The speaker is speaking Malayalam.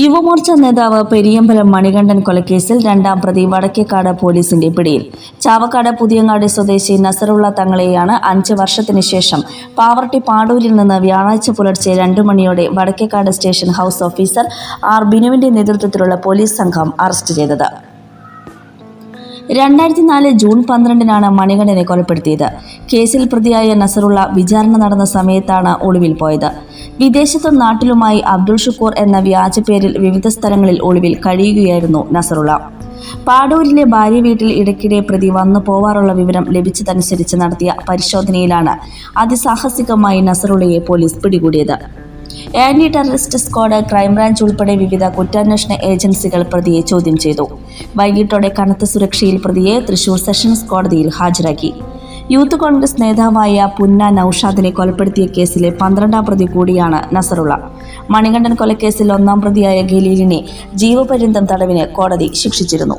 യുവമോർച്ച നേതാവ് പെരിയമ്പലം മണികണ്ഠൻ കൊലക്കേസിൽ രണ്ടാം പ്രതി വടക്കേക്കാട് പോലീസിന്റെ പിടിയിൽ. ചാവക്കാട് പുതിയങ്ങാടി സ്വദേശി നസറുള്ള തങ്ങളെയാണ് അഞ്ച് വർഷത്തിന് ശേഷം പാവർട്ടി പാടൂരിൽ നിന്ന് വ്യാഴാഴ്ച പുലർച്ചെ രണ്ടു മണിയോടെ Vadakkekad station house officer R ബിനുവിന്റെ നേതൃത്വത്തിലുള്ള പോലീസ് സംഘം അറസ്റ്റ് ചെയ്തത്. രണ്ടായിരത്തി നാല് ജൂൺ പന്ത്രണ്ടിനാണ് മണികണ്ഠനെ കൊലപ്പെടുത്തിയത്. കേസിൽ പ്രതിയായ നസറുള്ള വിചാരണ നടന്ന സമയത്താണ് ഒളിവിൽ പോയത്. വിദേശത്തും നാട്ടിലുമായി അബ്ദുൾ ഷുക്കൂർ എന്ന വ്യാജ പേരിൽ വിവിധ സ്ഥലങ്ങളിൽ ഒളിവിൽ കഴിയുകയായിരുന്നു നസറുള്ള. പാടൂരിലെ ഭാര്യ വീട്ടിൽ ഇടയ്ക്കിടെ പ്രതി വന്നു പോവാറുള്ള വിവരം ലഭിച്ചതനുസരിച്ച് നടത്തിയ പരിശോധനയിലാണ് അതിസാഹസികമായി നസറുള്ളയെ പോലീസ് പിടികൂടിയത്. Anti terrorist squad crime branch ഉൾപ്പെടെ വിവിധ കുറ്റാന്വേഷണ ഏജൻസികൾ പ്രതിയെ ചോദ്യം ചെയ്തു. വൈകിട്ടോടെ കനത്ത സുരക്ഷയിൽ പ്രതിയെ തൃശൂർ സെഷൻസ് കോടതിയിൽ ഹാജരാക്കി. യൂത്ത് കോൺഗ്രസ് നേതാവായ പുന്ന നൌഷാദിനെ കൊലപ്പെടുത്തിയ കേസിലെ പന്ത്രണ്ടാം പ്രതി കൂടിയാണ് നസറുള്ള. മണികണ്ഠൻ കൊലക്കേസിൽ ഒന്നാം പ്രതിയായ ഖലീലിനെ ജീവപര്യന്തം തടവിന് കോടതി ശിക്ഷിച്ചിരുന്നു.